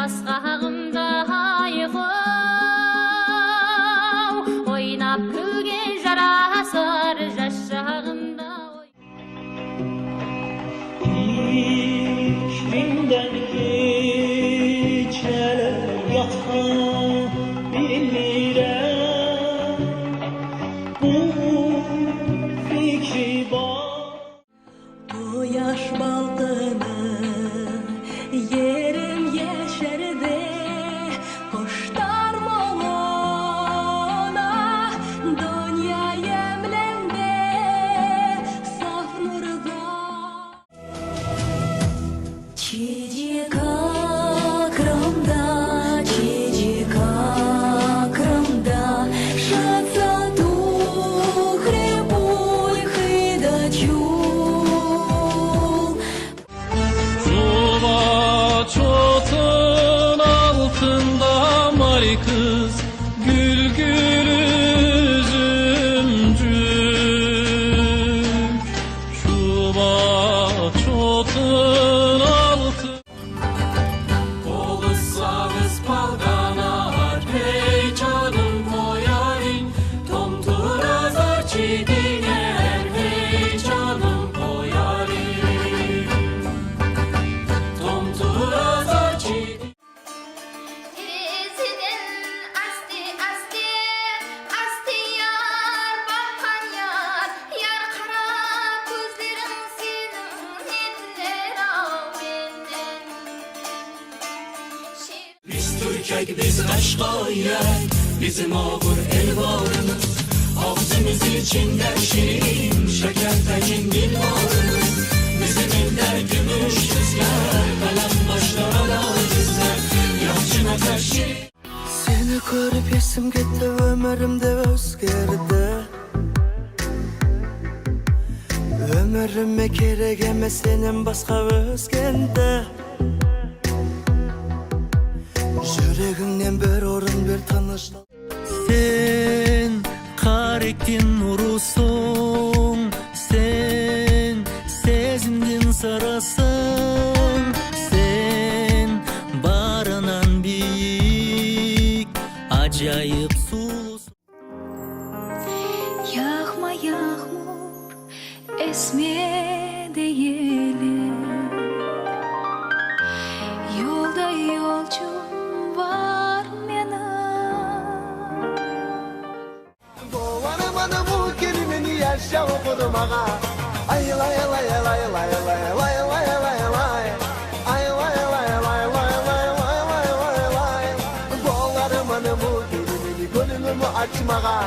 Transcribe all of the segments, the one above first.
kasra harımda Kurban Türkək biz Qashqayək Bizim ağır el varımız. Ağzımız içində şirin Şəkər təkin dil varımız. Bizim illər gümüş tüzlər Qələm başlara lacizlər Yaxşı nəfər şirin Seni görüp yesim gitti ömrüm de özgerdi Ömrüme gerek emes senin başka özgende жүрегіңнен бір орын бер тыныштық сен қаректен нұрысың сен сезімден сарасың сен барынан биік ажайып сұлусың яхма яхмур эсме құдымаға айла айла айла айла айла айла айла айла айла айла айла айла айла айла айла айла айла болар мені мұтелемені көңілімі ачмаға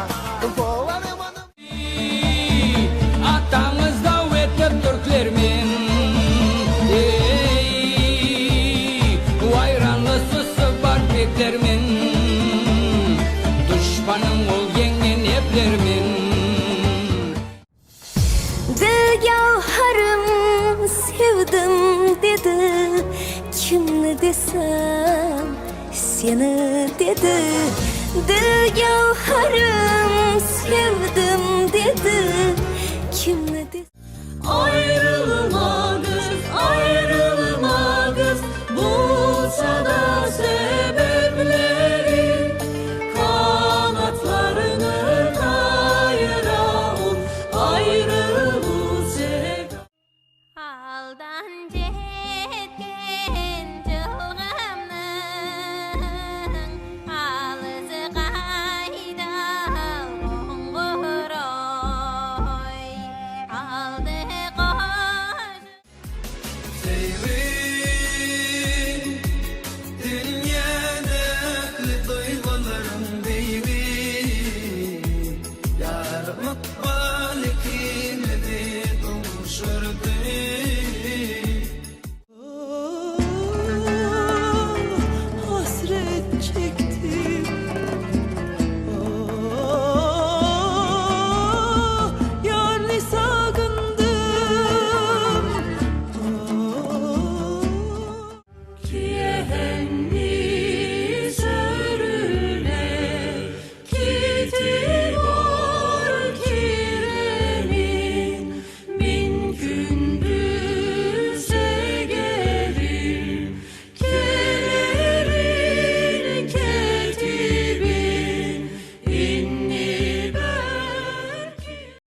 атаңыз етіп түркілермен бар бектермен дұшпаның ол еңнен еплермен gavharım sevdim dedi. Kimni desem seni dedi. Dil gavharım sevdim